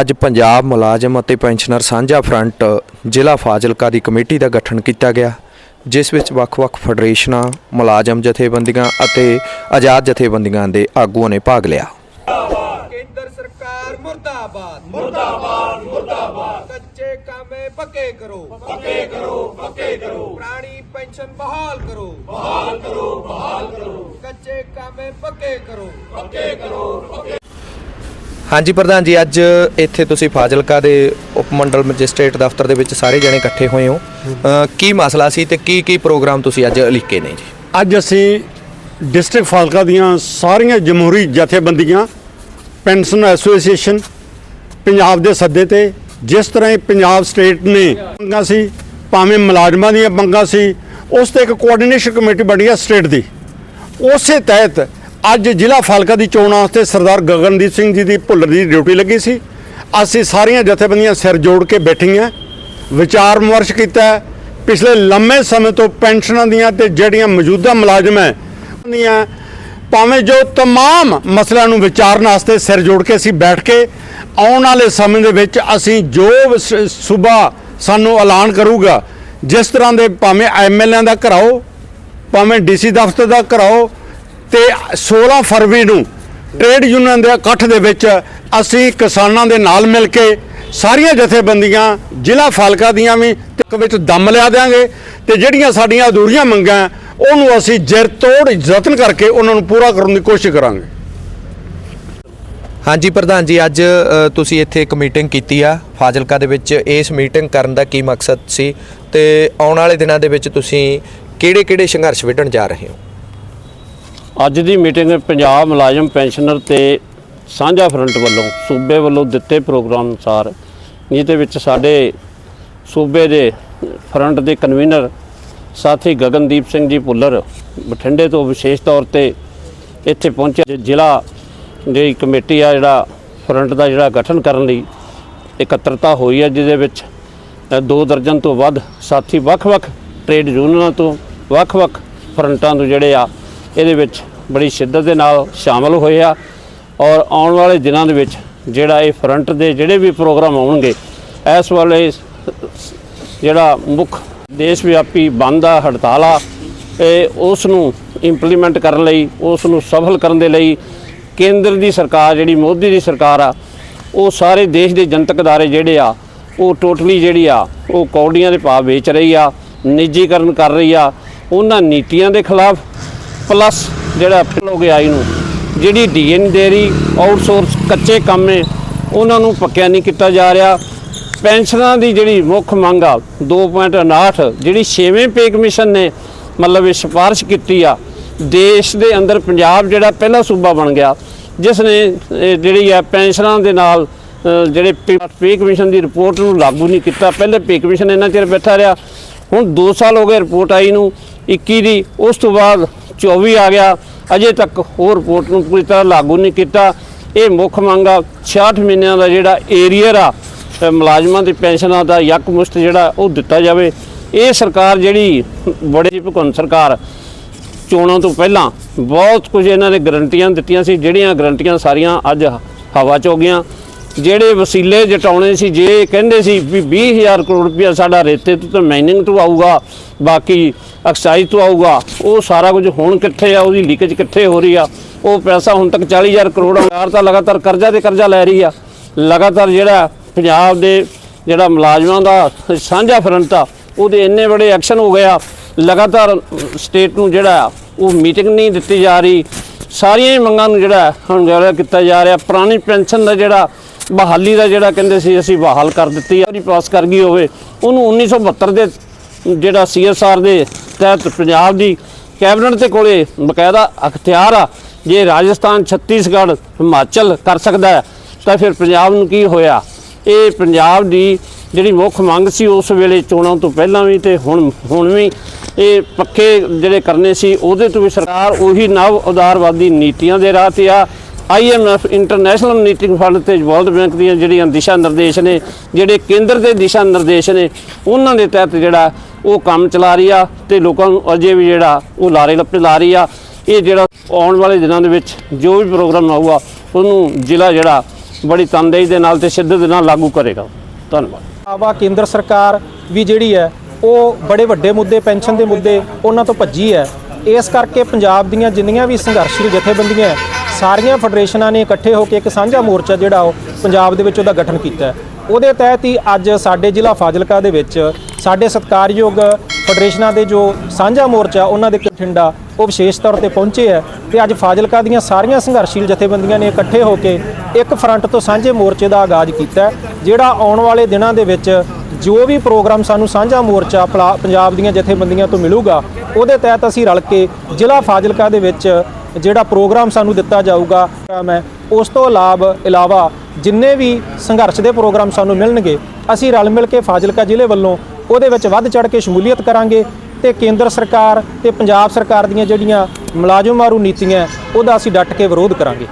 ਅੱਜ ਪੰਜਾਬ ਮੁਲਾਜ਼ਮ ਅਤੇ ਪੈਨਸ਼ਨਰ ਸਾਂਝਾ ਫਰੰਟ, ਜ਼ਿਲ੍ਹਾ ਫਾਜ਼ਿਲਕਾ ਦੀ ਕਮੇਟੀ ਦਾ ਗਠਨ ਕੀਤਾ ਗਿਆ, ਜਿਸ ਵਿੱਚ ਵੱਖ-ਵੱਖ ਫੈਡਰੇਸ਼ਨਾਂ, ਮੁਲਾਜ਼ਮ ਜਥੇਬੰਦੀਆਂ ਅਤੇ ਆਜ਼ਾਦ ਜਥੇਬੰਦੀਆਂ ਦੇ ਆਗੂਆਂ ਨੇ ਭਾਗ ਲਿਆ। ਕੇਂਦਰ ਸਰਕਾਰ ਮੁਰਦਾਬਾਦ। ਮੁਰਦਾਬਾਦ ਮੁਰਦਾਬਾਦ। ਕੱਚੇ ਕਾਮੇ ਪੱਕੇ ਕਰੋ। ਪੱਕੇ ਕਰੋ ਪੱਕੇ ਕਰੋ। ਪੁਰਾਣੀ ਪੈਨਸ਼ਨ ਬਹਾਲ ਕਰੋ। ਬਹਾਲ ਕਰੋ ਬਹਾਲ ਕਰੋ। ਕੱਚੇ ਕਾਮੇ ਪੱਕੇ ਕਰੋ। ਹਾਂਜੀ ਪ੍ਰਧਾਨ ਜੀ, ਅੱਜ ਇੱਥੇ ਤੁਸੀਂ ਫਾਜ਼ਿਲਕਾ ਦੇ ਉਪ ਮੰਡਲ ਮੈਜਿਸਟ੍ਰੇਟ ਦਫ਼ਤਰ ਦੇ ਵਿੱਚ ਸਾਰੇ ਜਣੇ ਇਕੱਠੇ ਹੋਏ ਹੋ। ਕੀ ਮਸਲਾ ਸੀ ਤੇ ਕੀ ਕੀ ਪ੍ਰੋਗਰਾਮ ਤੁਸੀਂ ਅੱਜ ਲਿਖੇ ਨੇ ਜੀ? ਅੱਜ ਅਸੀਂ ਡਿਸਟ੍ਰਿਕਟ ਫਾਜ਼ਿਲਕਾ ਦੀਆਂ ਸਾਰੀਆਂ ਜਮਹੂਰੀ ਜਥੇਬੰਦੀਆਂ, ਪੈਨਸ਼ਨ ਐਸੋਸੀਏਸ਼ਨ, ਪੰਜਾਬ ਦੇ ਸੱਦੇ ਤੇ ਜਿਸ ਤਰ੍ਹਾਂ ਹੀ ਪੰਜਾਬ ਸਟੇਟ ਨੇ ਮੰਗਾਂ ਸੀ, ਭਾਵੇਂ ਮੁਲਾਜ਼ਮਾਂ ਦੀਆਂ ਮੰਗਾਂ ਸੀ, ਉਸ ਤੇ ਇੱਕ ਕੋਆਰਡੀਨੇਸ਼ਨ ਕਮੇਟੀ ਬਣੀ ਹੈ ਸਟੇਟ ਦੀ। ਉਸੇ ਤਹਿਤ ਅੱਜ ਜ਼ਿਲ੍ਹਾ ਫਾਜ਼ਿਲਕਾ ਦੀ ਚੋਣ ਵਾਸਤੇ ਸਰਦਾਰ ਗਗਨਦੀਪ ਸਿੰਘ ਜੀ ਦੀ ਭੁੱਲਰ ਦੀ ਡਿਊਟੀ ਲੱਗੀ ਸੀ ਅਸੀਂ ਸਾਰੀਆਂ ਜਥੇਬੰਦੀਆਂ ਸਿਰ ਜੋੜ ਕੇ ਬੈਠੀਆਂ ਵਿਚਾਰ ਵਿਮਰਸ਼ ਕੀਤਾ ਹੈ। ਪਿਛਲੇ ਲੰਮੇ ਸਮੇਂ ਤੋਂ ਪੈਨਸ਼ਨਾਂ ਦੀਆਂ ਤੇ ਜਿਹੜੀਆਂ ਮੌਜੂਦਾ ਮੁਲਾਜ਼ਮ ਹੈ ਦੀਆਂ ਭਾਵੇਂ ਜੋ तमाम ਮਸਲਿਆਂ ਨੂੰ ਵਿਚਾਰਨ ਵਾਸਤੇ ਸਿਰ ਜੋੜ ਕੇ ਅਸੀਂ ਬੈਠ ਕੇ ਆਉਣ ਵਾਲੇ ਸਮੇਂ ਦੇ ਵਿੱਚ ਅਸੀਂ ਜੋ ਸਵੇਰ ਸਾਨੂੰ ਐਲਾਨ ਕਰੂਗਾ ਜਿਸ ਤਰ੍ਹਾਂ ਦੇ ਭਾਵੇਂ ਐਮਐਲਏ ਦਾ ਕਰਾਓ ਭਾਵੇਂ ਡੀਸੀ ਦਫ਼ਤਰ ਦਾ ਕਰਾਓ ਤੇ 16 ਫਰਵਰੀ ਨੂੰ ਟ੍ਰੇਡ ਯੂਨੀਅਨ ਦੇ ਇਕੱਠ ਦੇ ਵਿੱਚ ਅਸੀਂ ਕਿਸਾਨਾਂ ਦੇ ਨਾਲ ਮਿਲ ਕੇ ਸਾਰੀਆਂ ਜਥੇਬੰਦੀਆਂ, ਜ਼ਿਲ੍ਹਾ ਫਾਲਕਾ ਦੀਆਂ ਵੀ ਤੇ ਵਿੱਚ ਦਮ ਲਿਆ ਦਿਆਂਗੇ ਤੇ ਜਿਹੜੀਆਂ ਸਾਡੀਆਂ ਅਧੂਰੀਆਂ ਮੰਗਾਂ ਉਹਨੂੰ ਅਸੀਂ ਜਿਰ ਤੋੜ ਯਤਨ ਕਰਕੇ ਉਹਨਾਂ ਨੂੰ ਪੂਰਾ ਕਰਨ ਦੀ ਕੋਸ਼ਿਸ਼ ਕਰਾਂਗੇ। ਹਾਂਜੀ ਪ੍ਰਧਾਨ ਜੀ, ਅੱਜ ਤੁਸੀਂ ਇੱਥੇ ਇੱਕ ਮੀਟਿੰਗ ਕੀਤੀ ਆ, ਫਾਜ਼ਿਲਕਾ ਦੇ ਵਿੱਚ। ਇਸ ਮੀਟਿੰਗ ਕਰਨ ਦਾ ਕੀ ਮਕਸਦ ਸੀ ਤੇ ਆਉਣ ਵਾਲੇ ਦਿਨਾਂ ਦੇ ਵਿੱਚ ਤੁਸੀਂ ਕਿਹੜੇ-ਕਿਹੜੇ ਸੰਘਰਸ਼ ਵਿੱਢਣ ਜਾ ਰਹੇ ਹੋ? ਅੱਜ ਦੀ ਮੀਟਿੰਗ ਪੰਜਾਬ ਮੁਲਾਜ਼ਮ ਪੈਨਸ਼ਨਰ ਤੇ ਸਾਂਝਾ ਫਰੰਟ ਵੱਲੋਂ ਸੂਬੇ ਵੱਲੋਂ ਦਿੱਤੇ ਪ੍ਰੋਗਰਾਮ ਅਨੁਸਾਰ, ਜਿਹਦੇ ਵਿੱਚ ਸਾਡੇ ਸੂਬੇ ਦੇ ਫਰੰਟ ਦੇ ਕਨਵੀਨਰ ਸਾਥੀ ਗਗਨਦੀਪ ਸਿੰਘ ਜੀ ਭੁੱਲਰ ਬਠਿੰਡੇ ਤੋਂ ਵਿਸ਼ੇਸ਼ ਤੌਰ ਤੇ ਇੱਥੇ ਪਹੁੰਚੇ। ਜ਼ਿਲ੍ਹਾ ਜਿਹੜੀ ਕਮੇਟੀ ਆ ਜਿਹੜਾ ਫਰੰਟ ਦਾ ਜਿਹੜਾ ਗਠਨ ਕਰਨ ਲਈ ਇਕੱਤਰਤਾ ਹੋਈ ਹੈ, ਜਿਹਦੇ ਵਿੱਚ ਦੋ ਦਰਜਨ ਤੋਂ ਵੱਧ ਸਾਥੀ ਵੱਖ-ਵੱਖ ਟ੍ਰੇਡ ਯੂਨੀਅਨਾਂ ਤੋਂ ਵੱਖ-ਵੱਖ ਫਰੰਟਾਂ ਤੋਂ ਜਿਹੜੇ ਆ ਇਹਦੇ ਵਿੱਚ ਬੜੀ ਸ਼ਿੱਦਤ ਦੇ ਨਾਲ ਸ਼ਾਮਲ ਹੋਏ ਆ ਔਰ ਆਉਣ ਵਾਲੇ ਦਿਨਾਂ ਦੇ ਵਿੱਚ ਜਿਹੜਾ ਇਹ ਫਰੰਟ ਦੇ ਜਿਹੜੇ ਵੀ ਪ੍ਰੋਗਰਾਮ ਆਉਣਗੇ, ਇਸ ਵੇਲੇ ਜਿਹੜਾ ਮੁੱਖ ਦੇਸ਼ ਵਿਆਪੀ ਬੰਦ ਆ, ਹੜਤਾਲ ਆ, ਇਹ ਉਸ ਨੂੰ ਇੰਪਲੀਮੈਂਟ ਕਰਨ ਲਈ, ਉਸ ਨੂੰ ਸਫਲ ਕਰਨ ਦੇ ਲਈ ਕੇਂਦਰ ਦੀ ਸਰਕਾਰ, ਜਿਹੜੀ ਮੋਦੀ ਦੀ ਸਰਕਾਰ ਆ, ਉਹ ਸਾਰੇ ਦੇਸ਼ ਦੇ ਜਨਤਕ ਅਦਾਰੇ ਜਿਹੜੇ ਆ, ਉਹ ਟੋਟਲੀ ਜਿਹੜੀ ਆ, ਉਹ ਕੌਡੀਆਂ ਦੇ ਭਾਅ ਵੇਚ ਰਹੀ ਆ, ਨਿੱਜੀਕਰਨ ਕਰ ਰਹੀ ਆ, ਉਹਨਾਂ ਨੀਤੀਆਂ ਦੇ ਖਿਲਾਫ ਪਲੱਸ ਜਿਹੜਾ ਹੋ ਗਿਆ ਆਈ ਨੂੰ ਜਿਹੜੀ ਡੀਐਨ ਦੇ ਰਹੀ ਆਊਟਸੋਰਸ ਕੱਚੇ ਕੰਮ ਹੈ, ਉਹਨਾਂ ਨੂੰ ਪੱਕਿਆ ਨਹੀਂ ਕੀਤਾ ਜਾ ਰਿਹਾ। ਪੈਨਸ਼ਨਾਂ ਦੀ ਜਿਹੜੀ ਮੁੱਖ ਮੰਗ ਆ 2.59 ਜਿਹੜੀ 6ਵੇਂ ਪੇ ਕਮਿਸ਼ਨ ਨੇ, ਮਤਲਬ ਇਹ ਸਿਫਾਰਿਸ਼ ਕੀਤੀ ਆ, ਦੇਸ਼ ਦੇ ਅੰਦਰ ਪੰਜਾਬ ਜਿਹੜਾ ਪਹਿਲਾ ਸੂਬਾ ਬਣ ਗਿਆ, ਜਿਸ ਨੇ ਜਿਹੜੀ ਆ ਪੈਨਸ਼ਨਾਂ ਦੇ ਨਾਲ ਜਿਹੜੇ ਪੇ ਕਮਿਸ਼ਨ ਦੀ ਰਿਪੋਰਟ ਨੂੰ ਲਾਗੂ ਨਹੀਂ ਕੀਤਾ। ਪਹਿਲੇ ਪੇ ਕਮਿਸ਼ਨ ਇੰਨਾ ਚਿਰ ਬੈਠਾ ਰਿਹਾ, ਹੁਣ 2 ਸਾਲ ਹੋ ਗਏ ਰਿਪੋਰਟ ਆਈ ਨੂੰ 21 ਦੀ, ਉਸ ਤੋਂ ਬਾਅਦ 24 ਆ ਗਿਆ। ਅਜੇ ਤੱਕ ਹੋਰ ਰਿਪੋਰਟ ਨੂੰ ਪੂਰੀ ਤਰ੍ਹਾਂ ਲਾਗੂ ਨਹੀਂ ਕੀਤਾ। ਇਹ ਮੁੱਖ ਮੰਗ ਆ 66 ਮਹੀਨਿਆਂ ਦਾ ਜਿਹੜਾ ਏਰੀਅਰ ਆ ਮੁਲਾਜ਼ਮਾਂ ਦੀ ਪੈਨਸ਼ਨਾਂ ਦਾ ਯੱਕ ਮੁਸ਼ਤ ਜਿਹੜਾ ਉਹ ਦਿੱਤਾ ਜਾਵੇ। ਇਹ ਸਰਕਾਰ ਜਿਹੜੀ ਬੜੇ ਭਗਵੰਤ ਸਰਕਾਰ ਚੋਣਾਂ ਤੋਂ ਪਹਿਲਾਂ ਬਹੁਤ ਕੁਝ ਇਹਨਾਂ ਨੇ ਗਰੰਟੀਆਂ ਦਿੱਤੀਆਂ ਸੀ, ਜਿਹੜੀਆਂ ਗਰੰਟੀਆਂ ਸਾਰੀਆਂ ਅੱਜ ਹਵਾ 'ਚ ਹੋ ਗਈਆਂ। ਜਿਹੜੇ ਵਸੀਲੇ ਜਟਾਉਣੇ ਸੀ, ਜੇ ਕਹਿੰਦੇ ਸੀ ਵੀ 20000 ਕਰੋੜ ਰੁਪਇਆ ਸਾਡਾ ਰੇਤੇ ਤੋਂ ਤੇ ਮਾਈਨਿੰਗ ਤੋਂ ਆਊਗਾ, ਬਾਕੀ ਐਕਸਾਈਜ਼ ਤੋਂ ਆਊਗਾ। ਉਹ ਸਾਰਾ ਕੁਝ ਹੁਣ ਕਿੱਥੇ ਆ, ਉਹਦੀ ਲੀਕੇਜ ਕਿੱਥੇ ਹੋ ਰਹੀ ਆ? ਉਹ ਪੈਸਾ ਹੁਣ ਤੱਕ 40000 ਕਰੋੜ ਸਰਕਾਰ ਤਾਂ ਲਗਾਤਾਰ ਕਰਜ਼ਾ ਤੇ ਕਰਜ਼ਾ ਲੈ ਰਹੀ ਆ। ਲਗਾਤਾਰ ਜਿਹੜਾ ਪੰਜਾਬ ਦੇ ਜਿਹੜਾ ਮੁਲਾਜ਼ਮਾਂ ਦਾ ਸਾਂਝਾ ਫਰੰਟ ਆ, ਉਹਦੇ ਇੰਨੇ ਬੜੇ ਐਕਸ਼ਨ ਹੋ ਗਿਆ ਲਗਾਤਾਰ ਸਟੇਟ ਨੂੰ ਜਿਹੜਾ ਉਹ ਮੀਟਿੰਗ ਨਹੀਂ ਦਿੱਤੀ ਜਾ ਰਹੀ। ਸਾਰੀਆਂ ਹੀ ਮੰਗਾਂ ਨੂੰ ਜਿਹੜਾ ਹੁਣ ਕੀਤਾ ਜਾ ਰਿਹਾ। ਪੁਰਾਣੀ ਪੈਨਸ਼ਨ ਦਾ ਜਿਹੜਾ ਬਹਾਲੀ ਦਾ ਜਿਹੜਾ ਕਹਿੰਦੇ ਸੀ, ਅਸੀਂ ਬਹਾਲ ਕਰ ਦਿੱਤੀ ਆ। ਪਾਸ ਕਰ ਗਈ ਹੋਵੇ। ਉਹਨੂੰ 1972 ਦੇ ਜਿਹੜਾ ਸੀਐਸਆਰ ਦੇ ਤਹਿਤ ਪੰਜਾਬ ਦੀ ਕੈਬਨਿਟ ਦੇ ਕੋਲੇ ਬਕਾਇਦਾ ਅਖਤਿਆਰ ਆ, ਜੇ ਰਾਜਸਥਾਨ, ਛੱਤੀਸਗੜ੍ਹ, ਹਿਮਾਚਲ ਕਰ ਸਕਦਾ ਹੈ, ਤਾਂ ਫਿਰ ਪੰਜਾਬ ਨੂੰ ਕੀ ਹੋਇਆ? ਇਹ ਪੰਜਾਬ ਦੀ ਜਿਹੜੀ ਮੁੱਖ ਮੰਗ ਸੀ, ਉਸ ਵੇਲੇ ਚੋਣਾਂ ਤੋਂ ਪਹਿਲਾਂ ਵੀ ਤੇ ਹੁਣ ਹੁਣ ਵੀ ਇਹ ਪੱਕੇ ਜਿਹੜੇ ਕਰਨੇ ਸੀ, ਉਹਦੇ ਤੋਂ ਵੀ ਸਰਕਾਰ ਉਹੀ ਨਵ ਉਦਾਰਵਾਦੀ ਨੀਤੀਆਂ ਦੇ ਰਾਹ ਤੇ ਆ। ਆਈਐਮਐਫ ਇੰਟਰਨੈਸ਼ਨਲ ਮੀਟਿੰਗ ਫੰਡ ਤੇ ਵਰਲਡ ਬੈਂਕ ਦੀਆਂ ਜਿਹੜੀਆਂ ਦਿਸ਼ਾ ਨਿਰਦੇਸ਼ ਨੇ, ਜਿਹੜੇ ਕੇਂਦਰ ਦੇ ਦਿਸ਼ਾ ਨਿਰਦੇਸ਼ ਨੇ, ਉਹਨਾਂ ਦੇ ਤਹਿਤ ਜਿਹੜਾ ਉਹ ਕੰਮ ਚਲਾ ਰਹੀ ਆ ਤੇ ਲੋਕਾਂ ਨੂੰ ਅਜੇ ਵੀ ਜਿਹੜਾ ਉਹ ਲਾਰੇ ਲੱਪੇ ਲਾ ਰਹੀ ਆ। ਇਹ ਜਿਹੜਾ ਆਉਣ ਵਾਲੇ ਦਿਨਾਂ ਦੇ ਵਿੱਚ ਜੋ ਵੀ ਪ੍ਰੋਗਰਾਮ ਆਊਗਾ ਉਹਨੂੰ ਜ਼ਿਲ੍ਹਾ ਜਿਹੜਾ ਬੜੀ ਤਨਦੇਹੀ ਦੇ ਨਾਲ ਤੇ ਸ਼ਿੱਦਤ ਦੇ ਨਾਲ ਲਾਗੂ ਕਰੇਗਾ। ਧੰਨਵਾਦ। ਆਵਾ ਕੇਂਦਰ ਸਰਕਾਰ ਵੀ ਜਿਹੜੀ ਹੈ ਉਹ ਬੜੇ ਵੱਡੇ ਮੁੱਦੇ ਪੈਨਸ਼ਨ ਦੇ ਮੁੱਦੇ ਉਹਨਾਂ ਤੋਂ ਭੱਜੀ ਹੈ। ਇਸ ਕਰਕੇ ਪੰਜਾਬ ਦੀਆਂ ਜਿੰਨੀਆਂ ਵੀ ਸੰਘਰਸ਼ੀ ਜਥੇਬੰਦੀਆਂ ਹੈ, ਸਾਰੀਆਂ ਫੈਡਰੇਸ਼ਨਾਂ ਨੇ ਇਕੱਠੇ ਹੋ ਕੇ ਇੱਕ ਸਾਂਝਾ ਮੋਰਚਾ ਜਿਹੜਾ ਉਹ ਪੰਜਾਬ ਦੇ ਵਿੱਚ ਉਹਦਾ ਗਠਨ ਕੀਤਾ ਉਹਦੇ ਤਹਿਤ ਹੀ ਅੱਜ ਸਾਡੇ ਜ਼ਿਲ੍ਹਾ ਫਾਜ਼ਿਲਕਾ ਦੇ ਵਿੱਚ ਸਾਡੇ ਸਤਿਕਾਰਯੋਗ ਫੈਡਰੇਸ਼ਨਾਂ ਦੇ ਜੋ ਸਾਂਝਾ ਮੋਰਚਾ, ਉਹਨਾਂ ਦੇ ਬਠਿੰਡਾ ਉਹ ਵਿਸ਼ੇਸ਼ ਤੌਰ ਤੇ ਪਹੁੰਚੇ ਹੈ ਤੇ ਅੱਜ ਫਾਜ਼ਿਲਕਾ ਦੀਆਂ ਸਾਰੀਆਂ ਸੰਘਰਸ਼ੀਲ ਜਥੇਬੰਦੀਆਂ ਨੇ ਇਕੱਠੇ ਹੋ ਕੇ ਇੱਕ ਫਰੰਟ ਤੋਂ ਸਾਂਝੇ ਮੋਰਚੇ ਦਾ ਆਗਾਜ਼ ਕੀਤਾ ਜਿਹੜਾ ਆਉਣ ਵਾਲੇ ਦਿਨਾਂ ਦੇ ਵਿੱਚ ਜੋ ਵੀ ਪ੍ਰੋਗਰਾਮ ਸਾਨੂੰ ਸਾਂਝਾ ਮੋਰਚਾ ਪਲਾ- ਪੰਜਾਬ ਦੀਆਂ ਜਥੇਬੰਦੀਆਂ ਤੋਂ ਮਿਲੂਗਾ, ਉਹਦੇ ਤਹਿਤ ਅਸੀਂ ਰਲ ਕੇ ਜ਼ਿਲ੍ਹਾ ਫਾਜ਼ਿਲਕਾ ਦੇ ਵਿੱਚ ਜਿਹੜਾ ਪ੍ਰੋਗਰਾਮ ਸਾਨੂੰ ਦਿੱਤਾ ਜਾਊਗਾ, ਮੈਂ ਉਸ ਤੋਂ ਇਲਾਵਾ ਇਲਾਵਾ ਜਿੰਨੇ ਵੀ ਸੰਘਰਸ਼ ਦੇ ਪ੍ਰੋਗਰਾਮ ਸਾਨੂੰ ਮਿਲਣਗੇ, ਅਸੀਂ ਰਲ ਮਿਲ ਕੇ ਫਾਜ਼ਿਲਕਾ ਜ਼ਿਲ੍ਹੇ ਵੱਲੋਂ ਉਹਦੇ ਵਿੱਚ ਵੱਧ ਚੜ ਕੇ ਸ਼ਮੂਲੀਅਤ ਕਰਾਂਗੇ ਤੇ ਕੇਂਦਰ ਸਰਕਾਰ ਤੇ ਪੰਜਾਬ ਸਰਕਾਰ ਦੀਆਂ ਜਿਹੜੀਆਂ ਮੁਲਾਜ਼ਮ ਮਾਰੂ ਨੀਤੀਆਂ, ਉਹਦਾ ਅਸੀਂ ਡਟ ਕੇ ਵਿਰੋਧ ਕਰਾਂਗੇ।